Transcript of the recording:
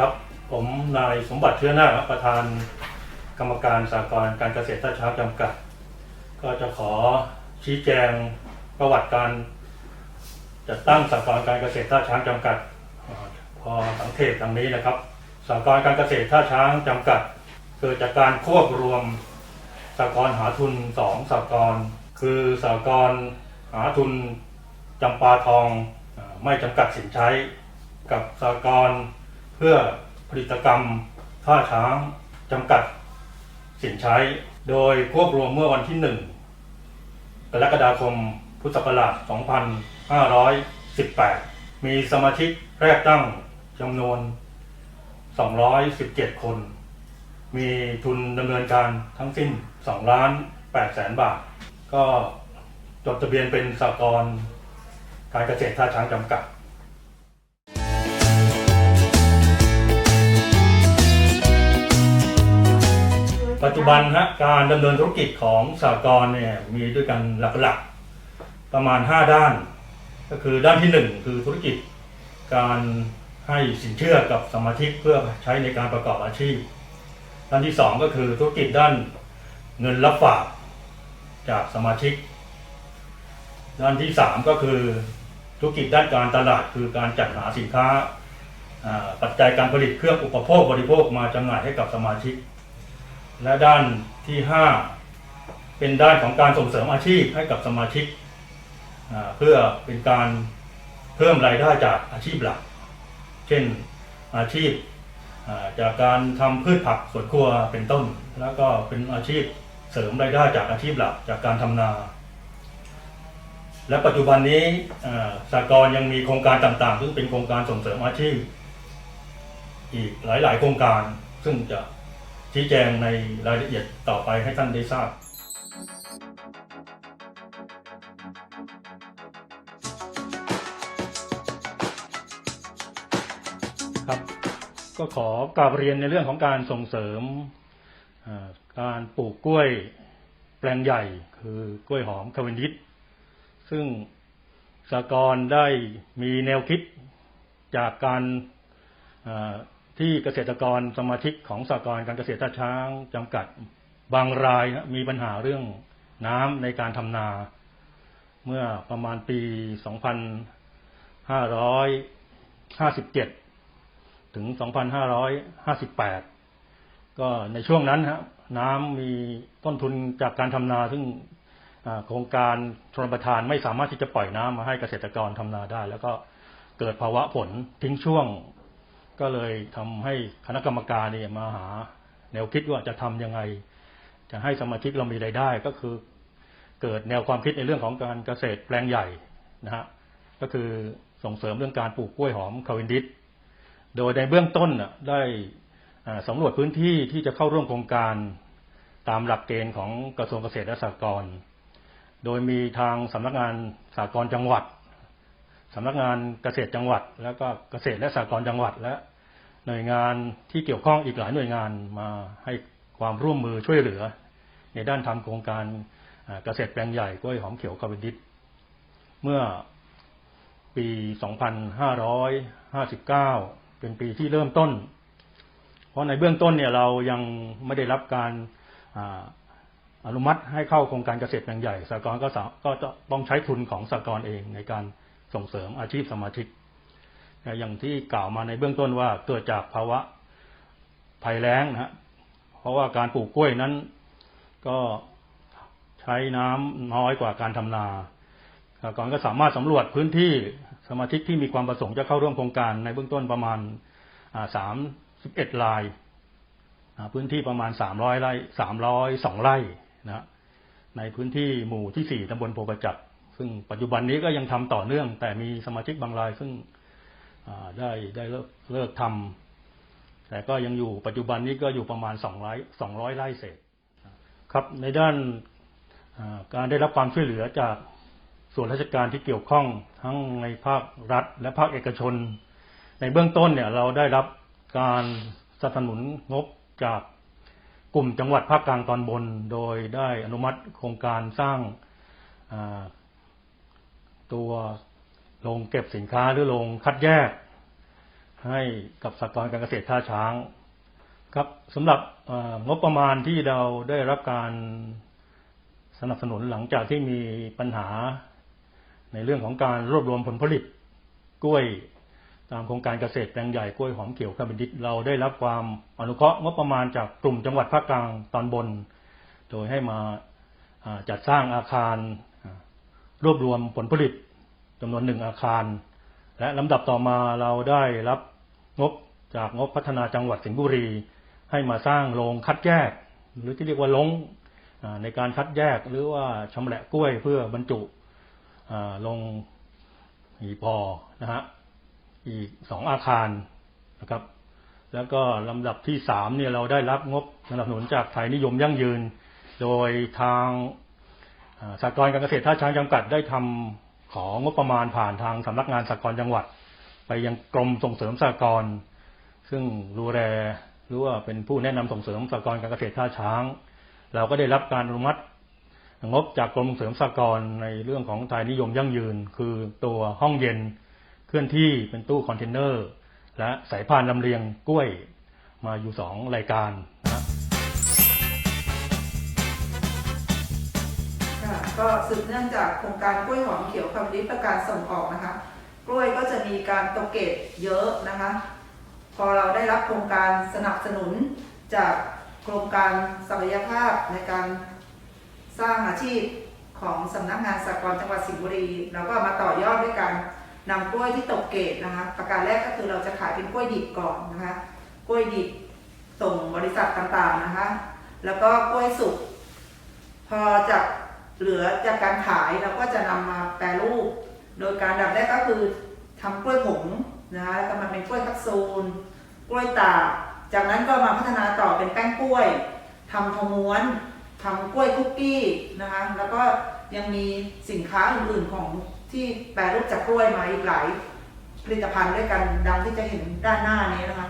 ครับ ผมนายสมบัติเชื้อหน้าประธานกรรมการสากลการเกษตรท่าช้างจำกัด ก็จะขอชี้แจงประวัติการจัดตั้งสากลการเกษตรท่าช้างจำกัด พอสังเกตดังนี้นะครับสากลการเกษตรท่าช้างจำกัด เกิดจากการควบรวมสากลหาทุนสองสากลคือสากลหาทุนจำปาทองไม่จำกัดสินใช้ กับสากล เพื่อผลิตกรรมท่าช้างจำกัดสินใช้ โดยควบรวมเมื่อวันที่ 1 กรกฎาคมพุทธศักราช 2518 มีสมาชิกแรกตั้งจำนวน 217 คน มีทุนดำเนินการทั้งสิ้น 2 ล้าน8แสนบาท ก็จดทะเบียนเป็นสากลการเกษตรท่าช้างจำกัด ปัจจุบันฮะการดำเนินธุรกิจของสากลเนี่ยมีด้วยกันหลักๆประมาณ 5 ด้าน ก็คือด้านที่ 1 คือธุรกิจ การให้สินเชื่อกับสมาชิกเพื่อใช้ในการประกอบอาชีพ ด้านที่ 2 ก็คือธุรกิจด้านเงินรับฝากจากสมาชิก ด้านที่ 3 ก็คือธุรกิจด้านการตลาดคือการจัดหาสินค้าอ่าปัจจัยการผลิตเครื่องอุปโภคบริโภคมาจำหน่ายให้กับสมาชิก และด้านที่ 5 เป็นด้านของการส่งเสริมอาชีพให้กับสมาชิก เพื่อเป็นการเพิ่มรายได้จากอาชีพหลัก เช่นอาชีพจากการทำพืชผักสวนครัวเป็นต้น แล้วก็เป็นอาชีพเสริมรายได้จากอาชีพหลักจากการทำนา และปัจจุบันนี้สากลยังมีโครงการต่างๆ ซึ่งเป็นโครงการส่งเสริมอาชีพ อีกหลาย ๆ โครงการซึ่งจะ ชี้แจงในรายละเอียดต่อไปให้ท่านได้ทราบครับก็ขอกราบเรียนในเรื่องของการส่งเสริมการปลูกกล้วยแปลงใหญ่คือกล้วยหอมคาเวนดิสซึ่งสากรได้มีแนวคิดจากการ ที่เกษตรกรสมาชิกของสากรณ์การเกษตรท่าช้างจำกัดบางรายนะมีปัญหาเรื่องน้ำในการทำนา เมื่อประมาณปี 2557 ถึง 2558 ก็ในช่วงนั้นฮะน้ำมีต้นทุนจากการทำนา ซึ่งโครงการชนประทานไม่สามารถที่จะปล่อยน้ำมาให้เกษตรกรทำนาได้ แล้วก็เกิดภาวะฝนทิ้งช่วง ก็เลยทำให้คณะกรรมการเนี่ยมาหา แนวคิดว่าจะทำยังไง จะให้สมาชิกเรามีรายได้ก็คือ เกิดแนวความคิดในเรื่องของการเกษตรแปลงใหญ่นะฮะก็คือส่งเสริมเรื่องการปลูกกล้วยหอมคาเวนดิสโดยในเบื้องต้นได้สำรวจพื้นที่ที่จะเข้าร่วมโครงการตามหลักเกณฑ์ของกระทรวงเกษตรและสหกรณ์ โดยมีทางสำนักงานสหกรณ์จังหวัด สำนักงานเกษตรจังหวัด แล้วก็เกษตรและสหกรณ์จังหวัดและ หน่วยงานที่เกี่ยวข้องอีกหลายหน่วยงานมาให้ความร่วมมือช่วยเหลือ ในด้านทำโครงการเกษตรแปลงใหญ่กล้วยหอมเขียวคาเวนดิสเมื่อปี 2559 เป็นปีที่เริ่มต้น เพราะในเบื้องต้นเนี่ยเรายังไม่ได้รับการอนุมัติให้เข้าโครงการเกษตรแปลงใหญ่สหกรก็ก็จะต้องใช้ทุนของสหกรเองในการ ส่งเสริมอาชีพสมาชิก อย่างที่กล่าวมาในเบื้องต้นว่าเกิดจากภาวะภัยแล้งนะเพราะว่าการปลูกกล้วยนั้น ก็ใช้น้ำน้อยกว่าการทำนากรณ์ก็สามารถสำรวจพื้นที่สมาชิกที่มีความประสงค์จะเข้าร่วมโครงการในเบื้องต้นประมาณสามสิบเอ็ดรายอ่พื้นที่ประมาณ300ไร่302ไร่นะในพื้นที่หมู่ที่4ตำบลโพประจักษ ซึ่งปัจจุบันนี้ก็ยังทำต่อเนื่อง แต่มีสมาชิกบางรายซึ่งได้ได้เลิกเลิกทำแต่ก็ยังอยู่ปัจจุบันนี้ก็อยู่ประมาณ200 200ไร่เศษครับในด้านการได้รับความช่วยเหลือจากส่วนราชการที่เกี่ยวข้องทั้งในภาครัฐ และภาคเอกชน ในเบื้องต้นเนี่ยเราได้รับการสนับสนุนงบจากกลุ่มจังหวัดภาคกลางตอนบน โดยได้อนุมัติโครงการสร้าง ตัวโรงเก็บสินค้าหรือโรงคัดแยก ให้กับสหกรณ์การเกษตรท่าช้าง ครับสำหรับงบประมาณที่เราได้รับการสนับสนุนหลังจากที่มีปัญหาในเรื่องของการรวบรวมผลผลิตกล้วยตามโครงการเกษตรแปลงใหญ่กล้วยหอมเขียวคาร์บิดิตเราได้รับความอนุเคราะห์งบประมาณจากกลุ่มจังหวัดภาคกลางตอนบน โดยให้มาจัดสร้างอาคาร รวบรวมผลผลิตจำนวนหนึ่งอาคาร และลำดับต่อมาเราได้รับงบจากงบพัฒนาจังหวัดสิงห์บุรี ให้มาสร้างโรงคัดแยก หรือที่เรียกว่าลงในการคัดแยกหรือว่าชำแหละกล้วยเพื่อบรรจุลงหีพอนะฮะอีกสองอาคารนะครับ แล้วก็ลำดับที่สามเนี่ยเราได้รับงบสนับสนุนจากไทยนิยมยั่งยืน โดยทาง อ่ากรณ์การเกษตรท่าช้างจำกัดได้ทำของบประมาณผ่านทางสำนักงานสหกรณ์จังหวัด ไปยังกรมส่งเสริมสหกรณ์ซึ่งดูแลหรือว่าเป็นผู้แนะนำส่งเสริมสหกรณ์การเกษตรท่าช้าง เราก็ได้รับการอนุมัติงบจากกรมส่งเสริมสหกรณ์ในเรื่องของไทยนิยมยั่งยืน คือตัวห้องเย็นเคลื่อนที่เป็นตู้คอนเทนเนอร์ และสายพานลำเลียงกล้วยมาอยู่สองรายการ ค่ะก็สืบเนื่องจากโครงการกล้วยหอมเขียวคำลิประการส่งออกนะคะ กล้วยก็จะมีการตกเกตเยอะนะคะ พอเราได้รับโครงการสนับสนุนจากโครงการศักยภาพในการสร้างอาชีพของสำนักงานสหกรณ์จังหวัดสิงห์บุรีเราก็มาต่อยอดด้วยการนำกล้วยที่ตกเกตนะคะ ประการแรกก็คือเราจะขายเป็นกล้วยดิบก่อนนะคะ กล้วยดิบส่งบริษัทต่างๆนะคะ แล้วก็กล้วยสุกพอจาก เหลือจากการขายเราก็จะนำมาแปรรูป โดยการดับแรกก็คือทำกล้วยผงนะคะแล้วก็มาเป็นกล้วยแคัปซูลกล้วยตากจากนั้นก็มาพัฒนาต่อเป็นแป้งกล้วยทำทองม้วนทำกล้วยคุกกี้นะคะแล้วก็ยังมีสินค้าอื่นๆของที่แปรรูปจากกล้วยมาอีกหลายผลิตภัณฑ์ด้วยกันดังที่จะเห็นด้านหน้านี้นะคะ